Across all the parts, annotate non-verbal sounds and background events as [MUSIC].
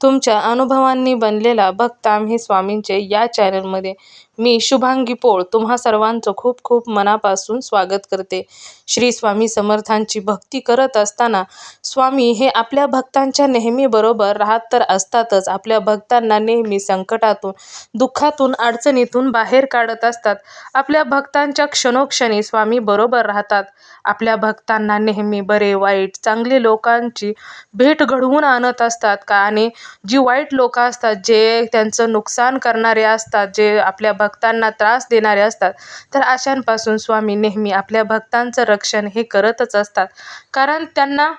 तुमच्या अनुभवांनी बनलेला भक्त आम्ही स्वामींचे या चॅनलमध्ये मी शुभांगी पोळ तुम्हा सर्वांचं खूप खूप मनापासून स्वागत करते. श्री स्वामी समर्थांची भक्ती करत असताना स्वामी हे आपल्या भक्तांच्या नेहमी बरोबर राहत तर असतातच आपल्या भक्तांना नेहमी संकटातून दुःखातून अडचणीतून बाहेर काढत असतात. आपल्या भक्तांच्या क्षणोक्षणी स्वामी बरोबर राहतात. आपल्या भक्तांना नेहमी बरे वाईट चांगले लोकांची भेट घडवून आणत असतात का? आणि जी वाईट लोक असतात जे त्यांचं नुकसान करणारे असतात जे आपल्या भक्तांना त्रास देणारे असतात. तर अशांपासून स्वामी नेहमी आपल्या भक्तांचं रक्षण हे करतच असतात. कारण त्यांना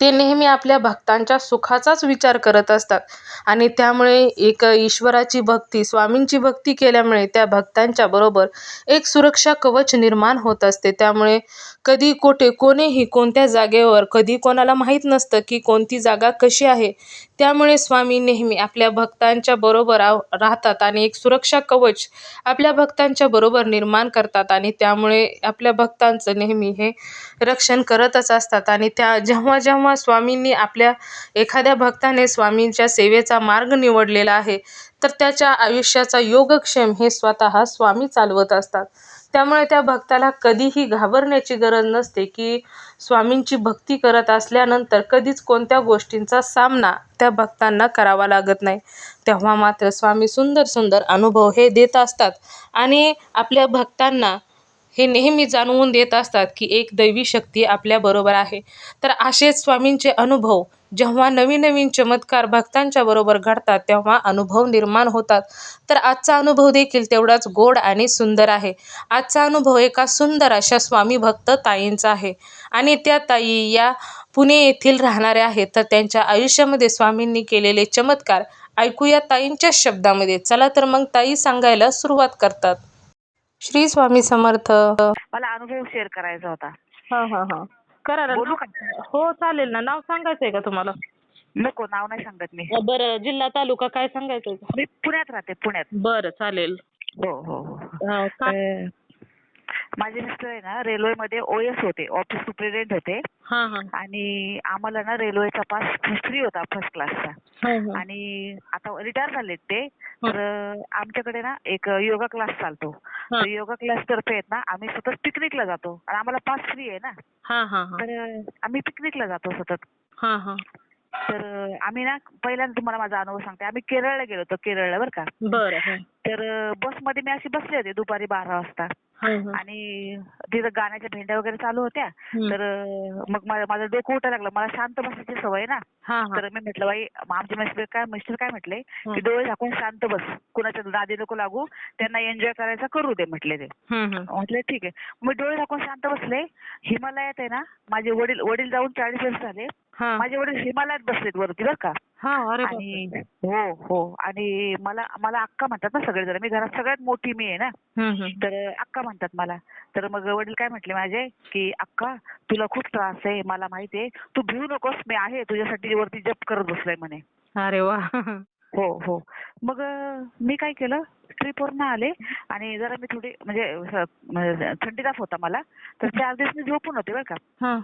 ते नेहमी आपल्या भक्तांच्या सुखाचाच विचार करत असतात. आणि त्यामुळे एक ईश्वराची भक्ती स्वामींची भक्ती केल्यामुळे त्या भक्तांच्या बरोबर एक सुरक्षा कवच निर्माण होत असते. त्यामुळे कधी कोठे कोणीही कोणत्या जागेवर कधी कोणाला माहीत नसतं की कोणती जागा कशी आहे. त्यामुळे स्वामी नेहमी आपल्या भक्तांच्या बरोबर राहतात आणि एक सुरक्षा कवच आपल्या भक्तांच्या बरोबर निर्माण करतात आणि त्यामुळे आपल्या भक्तांचं नेहमी हे रक्षण करतच असतात. आणि त्या जेव्हा जेव्हा स्वामींनी आपल्या एखाद्या भक्ताने स्वामींच्या सेवेचा मार्ग निवडलेला आहे तर त्याच्या आयुष्याचा योगक्षेम हे स्वतः स्वामी चालवत असतात. त्यामुळे त्या भक्ताला कधीही घाबरण्याची गरज नसते की स्वामींची भक्ती करत असल्यानंतर कधीच कोणत्या गोष्टींचा सामना त्या भक्तांना करावा लागत नाही. तेव्हा मात्र स्वामी सुंदर सुंदर अनुभव हे देत असतात आणि आपल्या भक्तांना हे नेहमी जाणवून देत असतात की एक दैवी शक्ती आपल्याबरोबर आहे. तर असेच स्वामींचे अनुभव जेव्हा नवीन नवीन चमत्कार भक्तांच्या बरोबर घडतात तेव्हा अनुभव निर्माण होतात. तर आजचा अनुभव देखील तेवढाच गोड आणि सुंदर आहे. आजचा अनुभव एका सुंदर अशा स्वामी भक्त ताईंचा आहे. आणि त्या ताई या पुणे येथील राहणाऱ्या आहेत. तर त्यांच्या आयुष्यामध्ये स्वामींनी केलेले चमत्कार ऐकूया ताईंच्या शब्दामध्ये. चला तर मग ताई सांगायला सुरुवात करतात. श्री स्वामी समर्थ. मला अनुभव शेअर करायचा होता. हा हा हा. करा ना. बोलू का? हो चालेल ना. नाव सांगायचंय का तुम्हाला? नको नाव नाही सांगत मी. बरं जिल्हा तालुका काय सांगायचंय? का मी पुण्यात राहते पुण्यात. बरं चालेल. हो हो हो. अं, का- अं, माझे मिस्टर आहे ना रेल्वेमध्ये ओएस होते ऑफिस सुप्रिटेंडेंट होते. हा हा. आणि आम्हाला ना रेल्वेचा पास फ्री होता फर्स्ट क्लासचा हा, हा. आणि आता रिटायर झालेत ते. तर आमच्याकडे ना एक योगा क्लास चालतो. हा. तर योगा क्लास तर्फे आहेत ना आम्ही सतत पिकनिकला जातो. आणि आम्हाला पास फ्री आहे ना. हा हा हा. तर आम्ही पिकनिकला जातो सतत. हा हा. तर आम्ही ना पहिल्यांदा तुम्हाला माझा अनुभव सांगते. आम्ही केरळला गेलो होतो केरळला बरं का. बरं हा. तर बसमध्ये मी अशी बसले होते दुपारी बारा वाजता. हा, हा. आणि तिथं गाण्याच्या भेंड्या वगैरे चालू होत्या. तर मग मा- माझं डोकं उठायला लागलं. मला शांत बसायची सवय आहे ना तर मी म्हटलं बाई आमचे मिस्टर काय मिस्टर काय म्हटले. की डोळे झाकून शांत बस. कुणाच्या दादी नको लागू. त्यांना एन्जॉय करायचा करू दे म्हटले ते. म्हटलं ठीक आहे. मी डोळे झाकून शांत बसले. हिमालयात आहे ना माझे वडील वडील जाऊन चाळीस वर्ष झाले. हा. माझे वडील हिमालयात बसलेत वरती बरं का. हा अरे बापरे. आणि हो हो. आणि मला मला अक्का म्हणतात ना सगळेजण. मी घरात सगळ्यात मोठी मी आहे ना. हम्म, हम्म. तर अक्का म्हणतात मला. तर मग वडील काय म्हटले माझे की अक्का तुला खूप त्रास आहे मला माहिती आहे. तू भिवू नकोस मी आहे तुझ्यासाठी वरती जप करत बसलोय म्हणे. अरे वा. हो हो. मग मी काय केलं? ट्रिपवरनं आले आणि जरा मी थोडी म्हणजे म्हणजे थंडी ताप होता मला. तर चार दिवस मी झोपून होते बरं का.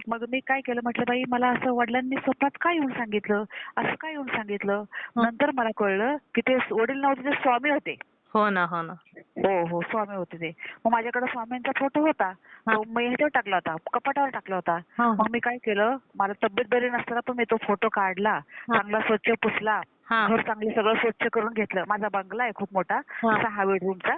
मग मी काय केलं? म्हटलं बाई मला असं वडिलांनी स्वप्नात काय येऊन सांगितलं? असं काय येऊन सांगितलं? नंतर मला कळलं की ते वडील नव्हते ते स्वामी होते. हो ना हो ना. हो हो स्वामी होते ते. मग माझ्याकडे स्वामींचा फोटो होता. तो मी ह्याच्यावर टाकला होता कपाटावर टाकला होता. मग मी काय केलं? मला तब्येत बरी नसताना पण मी तो फोटो काढला. चांगला स्वच्छ पुसला. घर चांगलं सगळं स्वच्छ करून घेतलं. माझा बंगला आहे खूप मोठा. सहा बेडरूमचा.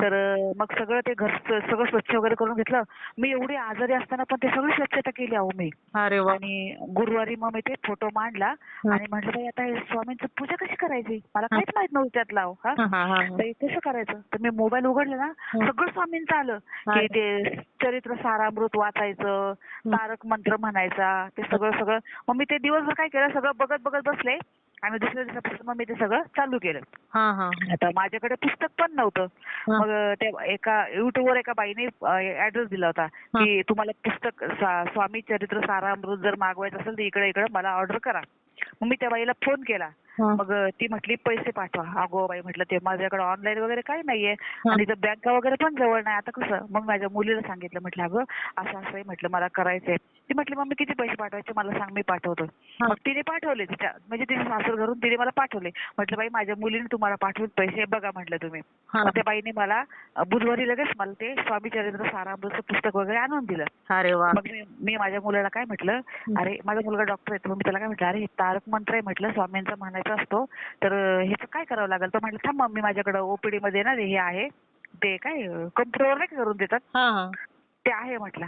तर मग सगळं ते घर सगळं स्वच्छ वगैरे करून घेतलं. मी एवढी आजारी असताना पण ते सगळी स्वच्छता केली अहो मी. अरे वा. आणि गुरुवारी मग मी ते फोटो मांडला आणि म्हटलं बाई आता हे स्वामींची पूजा कशी करायची? मला काहीच माहीत नव्हतं त्यातलं अहो, हा. हा, हा, कसं करायचं? तर मी मोबाईल उघडला ना सगळं स्वामींचं आलं. की ते चरित्र सारामृत वाचायचं तारक मंत्र म्हणायचा ते सगळं सगळं. मग मी ते दिवसभर काय केलं? सगळं बघत बघत बसले. आणि दुसऱ्या दिवसापासून मग मी ते सगळं चालू केलं. हा हा. आता माझ्याकडे पुस्तक पण नव्हतं. मग त्या एका युट्यूबवर एका बाईने ऍड्रेस दिला होता की तुम्हाला पुस्तक स्वामी चरित्र सारामृत जर मागवायचं असेल तर इकडे इकडे मला ऑर्डर करा. मग मी त्या बाईला फोन केला. मग ती म्हटली पैसे पाठवा. अगो बाई म्हटलं ते माझ्याकडे ऑनलाईन वगैरे काही नाहीये आणि इथं बँका वगैरे पण जवळ नाही आता कसं? मग माझ्या मुलीला सांगितलं म्हटलं अगं असं असं म्हटलं मला करायचंय. ती म्हटली मग मी किती पैसे पाठवायचे? मला सांग मी पाठवतो. मग तिने पाठवले तिच्या म्हणजे तिने सासर घरून तिने मला पाठवले. म्हटलं बाई माझ्या मुलीने तुम्हाला पाठवून पैसे बघा म्हटलं तुम्ही. मग त्या बाईने मला बुधवारी लगेच मला ते स्वामी चरित्र सारामृतचं पुस्तक वगैरे आणून दिलं. अरे मग मी माझ्या मुलाला काय म्हटलं अरे माझा मुलगा डॉक्टर आहे. मी त्याला काय म्हटलं अरे हे तारक मंत्र आहे म्हटलं स्वामींचा म्हणायचा असतो. तर ह्याचं काय करावं लागेल? तर म्हटलं थांब मम्मी माझ्याकडे ओपीडी मध्ये ना हे आहे. ते काय कम्प्युटरवर नाही का करून देतात? हा हा. ते आहे म्हटलं.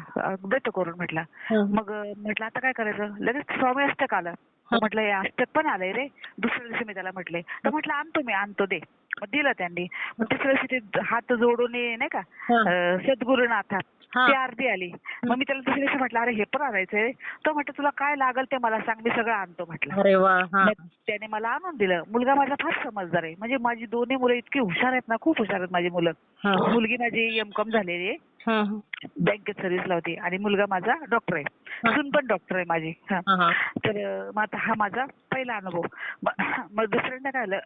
देतो करून म्हटलं. मग म्हटलं आता काय करायचं? लगेच स्वामी अष्टक आलं तर म्हटलं हे अष्टक पण आलंय रे. दुसऱ्या दिवशी मी त्याला म्हटले तर म्हटलं आणतो मी आणतो दे. मग दिलं त्यांनी. मग तिसऱ्या दिवशी ते हात जोडून नाही का हा. हा. ती अर्धी आली. मग मी त्याला दुसऱ्या दिवशी म्हटलं अरे हे पण आणायचंय तो म्हटलं तुला काय लागल ते मला सांग मी सगळं आणतो म्हटलं. अरे वा हा. मग त्याने मला आणून दिलं. मुलगा माझा फार समजदार आहे. म्हणजे माझी दोन्ही मुलं इतकी हुशार आहेत ना खूप हुशार आहेत माझी मुलं. हा. मुलगी माझी एम कॉम झालेली आहे. हा, हा. बँकेत सर्व्हिसला होती आणि मुलगा माझा डॉक्टर आहे. सून पण डॉक्टर आहे माझी. हा. हा, हा. तर मग आता हा माझा पहिला अनुभव. मग दुसऱ्यांदा काय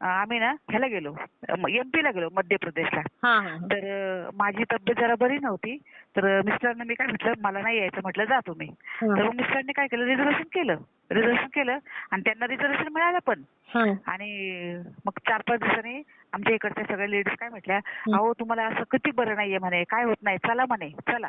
अं, आम्ही ना ह्याला गेलो एमपी ला गेलो मध्य प्रदेशला. हा, हा. तर माझी तब्येत जरा बरी नव्हती. तर मिस्टरांना मी काय म्हटलं मला नाही यायचं म्हटलं जा तुम्ही. तर मग मिस्टरांनी काय केलं रिझर्वेशन केलं. रिझर्वेशन केलं आणि त्यांना रिझर्वेशन मिळालं पण. आणि मग चार पाच दिवसांनी आमच्या इकडच्या सगळ्या लेडीज काय म्हटल्या अहो तुम्हाला असं किती बरं नाहीये म्हणे काय होत नाही चला म्हणे चला.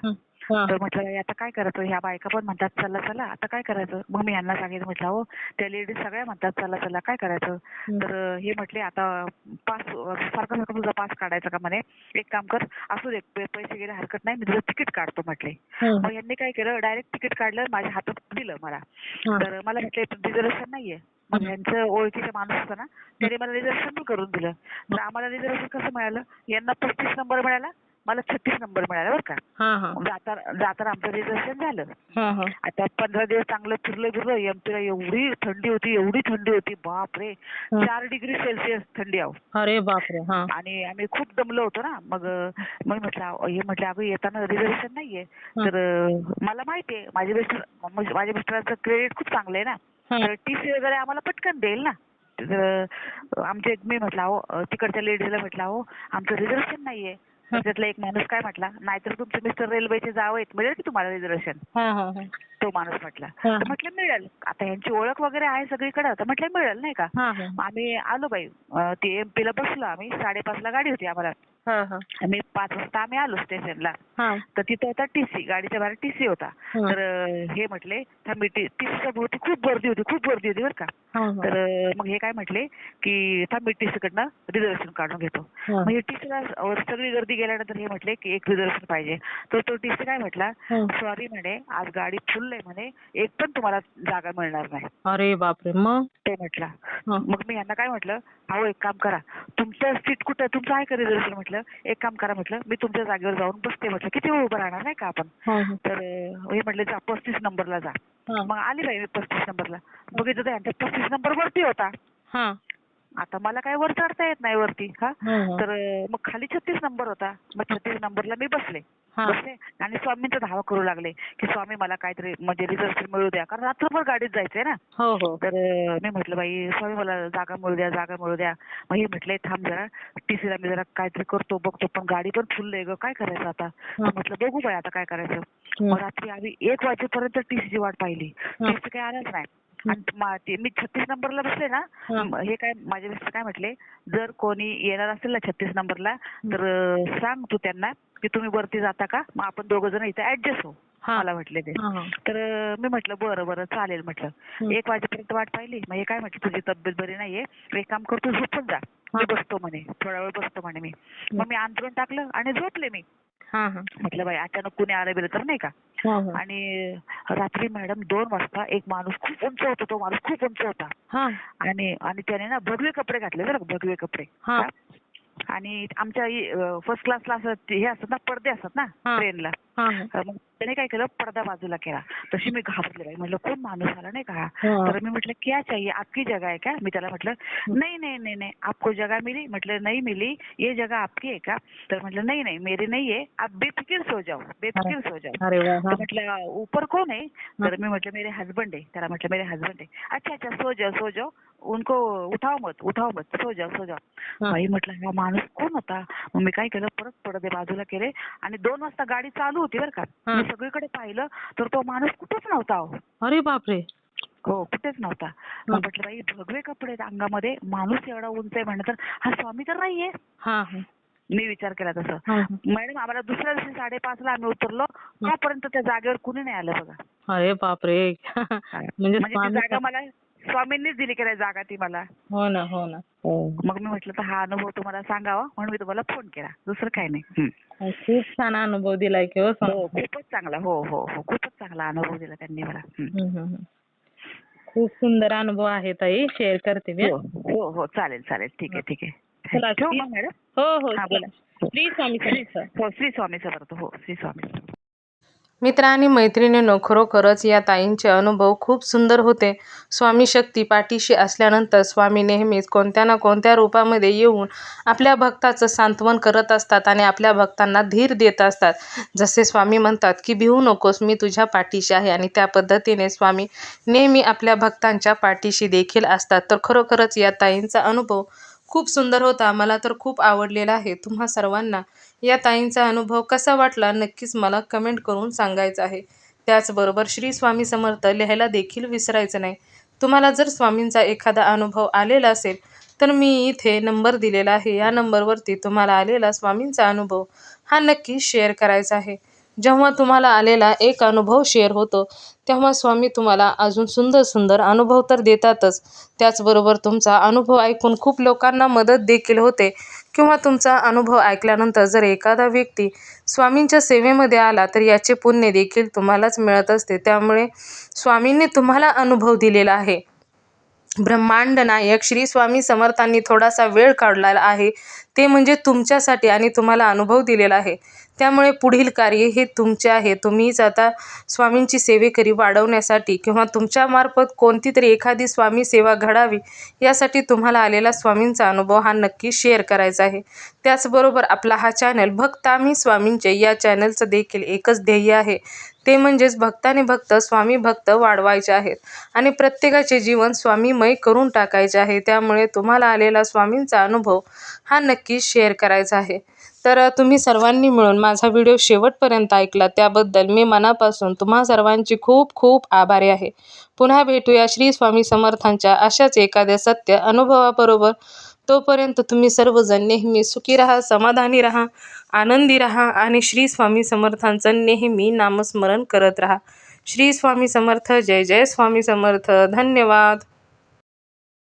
तर म्हटलं "बाई, आता काय करायचं? ह्या बायका पण म्हणतात चला चला आता काय करायचं? मग मी यांना सांगितलं म्हटलं हो त्या लेडीज सगळ्या म्हणतात चला चला काय करायचं? तर हे म्हटले आता पास सारखं सारखं तुझा पास काढायचा का म्हणे? एक काम कर असू दे पैसे गेले हरकत नाही मी तुझं तिकीट काढतो म्हटले. मग यांनी काय केलं डायरेक्ट तिकीट काढलं माझ्या हातात दिलं मला. तर मला म्हटले रिझर्वेशन नाहीये. मग यांचं ओळखीचा माणूस होता ना त्याने मला रिझर्वेशन पण करून दिलं. तर आम्हाला रिझर्वेशन कसं मिळालं? यांना पस्तीस नंबर मिळाला. मला छत्तीस नंबर मिळाला बरं का. हा, हा. मग जाताना आमचं रिझर्वेशन झालं. हा, हा. आता पंधरा दिवस चांगलं फिरलो फिरलो एमपीला एवढी थंडी होती एवढी थंडी होती. बाप रे चार डिग्री सेल्सिअस थंडी आहो अरे बापरे हा. आणि आम्ही खूप दमलो होतो ना. मग मग म्हटलं हे म्हटलं अगं येताना रिझर्वेशन नाहीये. तर मला माहितीये माझे मिस्टर म्हणजे माझ्या मिस्टरांचं क्रेडिट खूप चांगलं आहे ना. तर टीसी वगैरे आम्हाला पटकन देईल ना. तर अं, आमचे मी म्हटलं अहो तिकडच्या लेडीजला म्हटलं अहो आमचं रिझर्वेशन नाहीये. तर त्यातला एक माणूस काय म्हटला नाहीतर तुमचे मिस्टर रेल्वेचे जावं आहेत मिळेल की तुम्हाला रिझर्वेशन हा, हा, हा. तो माणूस म्हटला. तर म्हटलं मिळेल आता यांची ओळख वगैरे आहे सगळीकडे तर म्हटलं मिळेल नाही का आम्ही आलो बाई ते एमपी ला बसलो आम्ही साडेपाचला गाडी होती आम्हाला. आम्ही पाच वाजता आम्ही आलो स्टेशनला. हा. तर तिथं होता टीसी गाडीच्या बाहेर टीसी होता. तर हे म्हटले थांबी टीसीच्या भोवती खूप गर्दी होती खूप गर्दी होती बरं का. हा, तर मग हे काय म्हटले की थांबी टीसी कडनं रिझर्वेशन काढून घेतो. हा. हे टीसीला सगळी गर्दी गेल्यानंतर हे म्हटले की एक रिझर्वेशन पाहिजे. तर तो टीसी काय म्हटला. सॉरी म्हणे आज गाडी फुल आहे म्हणे एक पण तुम्हाला जागा मिळणार नाही. अरे बापरे मग? तो म्हटला. मग मी यांना काय म्हटलं अहो एक काम करा तुमचं सीट कुठं तुमचं आहे का रिझर्वेशन? म्हटलं. एक काम करा म्हटलं मी तुमच्या जागेवर जाऊन बसते म्हटलं किती वेळ उभं राहणार नाही का आपण हा, हा. तर हे म्हटले जा पस्तीस नंबरला जा. मग आली बाई मी पस्तीस नंबरला बघितलं तर यांचा पस्तीस नंबर वरती होता हा. आता मला काय वर चढता येत नाही वरती हा? हा, हा. तर मग खाली छत्तीस नंबर होता. मग छत्तीस नंबरला मी बसले. बसले आणि स्वामींचा धावा करू लागले की स्वामी मला काहीतरी म्हणजे रिझर्वेशन मिळू द्या. कारण रात्रभर गाडीत जायचंय ना. हो हो. तर मी म्हटलं बाई स्वामी मला जागा मिळू द्या जागा मिळू द्या. मग हे म्हटले थांब जरा टीसीला मी जरा काहीतरी करतो बघतो. पण गाडी पण फुल आहे ग. काय करायचं आता? म्हटलं बघू बाई आता काय करायचं. मग रात्री आम्ही एक वाजेपर्यंत टीसीची वाट पाहिली. टीसी काही आलाच नाही. मा- छत्तीस नंबरला बसले ना हा. काय माझे मिस्टर काय म्हटले जर कोणी येणार असेल ना छत्तीस नंबरला तर सांग तू त्यांना की तुम्ही वरती जाता का? मग आपण दोघ जण इथे ऍडजस्ट हो हा. मला म्हटले ते. तर मी म्हटलं बरं बरं चालेल म्हटलं. एक वाजेपर्यंत वाट पाहिली. मग हे काय म्हटलं तुझी तब्येत बरी नाहीये. एक काम करतो झोपून जा. मी बसतो म्हणे थोडा वेळ बसतो म्हणे मी. मग मी अंतरून टाकलं आणि झोपले मी. म्हटलं बाई अचानक कुणी आलं बिलं तर नाही का. आणि रात्री मॅडम दोन वाजता एक माणूस खूप उंच होता तो माणूस खूप उंच होता हा. आणि आणि त्याने ना भगवे कपडे घातले बरं का, भगवे कपडे हा. आणि आमच्या फर्स्ट क्लासला असं ते हे असतात ना पडदे असतात ना हा. ट्रेनला त्याने काय केलं? पडदा बाजूला केला. तशी मी घाबरले बाई. म्हटलं कोण माणूस आला नाही का. तर मी म्हटलं क्या चाहिए? आपकी जगह है क्या? मी त्याला म्हटलं नाही नाही नाही नाही. आपको जगह मिली? म्हटलं नहीं मिली. ये जगह आपकी है का तर म्हटलं नहीं नहीं. मेरी नहीं है. आप बेफिकिर सो जाओ. बेफिकिर सो जाओ. म्हटलं ऊपर कौन है? तर मी म्हटलं मेरे हस्बैंड आहे त्याला म्हटलं मेरे हस्बैंड आहे अच्छा अच्छा. सो जाओ सो जाओ. उनको उठाओ मत उठाओ मत. सो जाओ सो जाओ. बाई म्हटलं हा माणूस कोण होता? मग मी काय केलं? परत पडदे बाजूला केले आणि दोन वाजता गाडी चालू होती बरं का. मी सगळीकडे पाहिलं तर तो माणूस कुठेच नव्हता अहो. अरे बापरे. हो कुठेच नव्हता. मग म्हटलं बाई भगवे कपडे आहेत अंगामध्ये माणूस एवढा उंच आहे म्हणलं तर हा स्वामी तर नाहीये. हा हा. मी विचार केला तसं. हा, हा. मॅडम आम्हाला दुसऱ्या दिवशी साडेपाचला आम्ही उतरलो. तोपर्यंत त्या जागेवर कुणी नाही आलं बघा. अरे बापरे. [LAUGHS] म्हणजे म्हणजे ती स्वामी जागा मला स्वामींनीच दिली की नाही जागा ती मला. हो ना हो ना. मग मी म्हटलं तर हा अनुभव तुम्हाला सांगावा म्हणून मी तुम्हाला फोन केला. दुसरं काही नाही. हं. खूप छान अनुभव दिलाय की हो स्वामी. हो खूपच चांगला हो हो हो खूपच चांगला अनुभव दिला त्यांनी मला. हं. हम्म, हम्म, हम्म. खूप सुंदर अनुभव आहे ताई शेअर करते मी. हो हो हो चालेल चालेल. ठीक आहे ठीक चला, आहे ठेवू श्री- मग मॅडम? हो हो हा, चला. बोला. श्री स्वामी. समर्थ हो श्री स्वामी समर्थ हो श्री स्वामी. मित्र आणि मैत्रिणींनो खरोखरच या ताईंचे अनुभव खूप सुंदर होते. स्वामी शक्ती पाठीशी असल्यानंतर स्वामी नेहमीच कोणत्या ना कोणत्या रूपामध्ये येऊन आपल्या भक्ताचं सांत्वन करत असतात आणि आपल्या भक्तांना धीर देत असतात. जसे स्वामी म्हणतात की भिवू नकोस मी तुझ्या पाठीशी आहे. आणि त्या पद्धतीने स्वामी नेहमी आपल्या भक्तांच्या पाठीशी देखील असतात. तर खरोखरच या ताईंचा अनुभव खूप सुंदर होता मला तर खूप आवडलेला आहे. तुम्हा सर्वांना या ताईंचा अनुभव कसा वाटला नक्कीच मला कमेंट करून सांगायचं आहे. त्याचबरोबर श्री स्वामी समर्थ लिहायला देखील विसरायचं नाही. तुम्हाला जर स्वामींचा एखादा अनुभव आलेला असेल तर मी इथे नंबर दिलेला आहे. या नंबरवरती तुम्हाला आलेला स्वामींचा अनुभव हा नक्की शेअर करायचा आहे. जेव्हा तुम्हाला आलेला एक अनुभव शेअर होतो तेव्हा स्वामी तुम्हाला अजून सुंदर सुंदर अनुभव तर देतातच. त्याचबरोबर तुमचा अनुभव ऐकून खूप लोकांना मदत देखील होते. किंवा तुमचा अनुभव ऐकल्यानंतर जर एखादा व्यक्ती स्वामींच्या सेवेमध्ये आला तर याचे पुण्य देखील तुम्हालाच मिळत असते. त्यामुळे स्वामींनी तुम्हाला अनुभव दिलेला आहे. ब्रह्मांड नायक श्री स्वामी समर्थांनी थोडासा वेळ काढलेला आहे. ते म्हणजे तुमच्यासाठी आणि तुम्हाला अनुभव दिलेला आहे. त्यामुळे पुढील कार्य हे तुमचे आहे. तुम्हीच आता स्वामींची सेवेकरी वाढवण्यासाठी किंवा तुमच्यामार्फत कोणती तरी एखादी स्वामी सेवा घडावी यासाठी तुम्हाला आलेला स्वामींचा अनुभव हा नक्की शेअर करायचा आहे. त्याचबरोबर आपला हा चॅनल भक्त आम्ही स्वामींचे या चॅनलचं देखील एकच ध्येय आहे. ते म्हणजेच भक्ताने भक्त स्वामी भक्त वाढवायचे आहेत. आणि प्रत्येकाचे जीवन स्वामीमय करून टाकायचे आहे. त्यामुळे तुम्हाला आलेला स्वामींचा अनुभव हा नक्की शेअर करायचा आहे. तर तुम्ही सर्वांनी मिळून माझा व्हिडिओ शेवटपर्यंत ऐकला. त्याबद्दल मी मनापासून तुम्हा सर्वांची खूप खूप आभारी आहे. पुन्हा भेटूया श्री स्वामी समर्थांच्या अशाच एखाद्या सत्य अनुभवाबरोबर. तोपर्यंत तुम्ही सर्वजण नेहमी सुखी राहा समाधानी राहा आनंदी राहा आणि श्री स्वामी समर्थांचं नेहमी नामस्मरण करत राहा. श्री स्वामी समर्थ जय जय स्वामी समर्थ. धन्यवाद.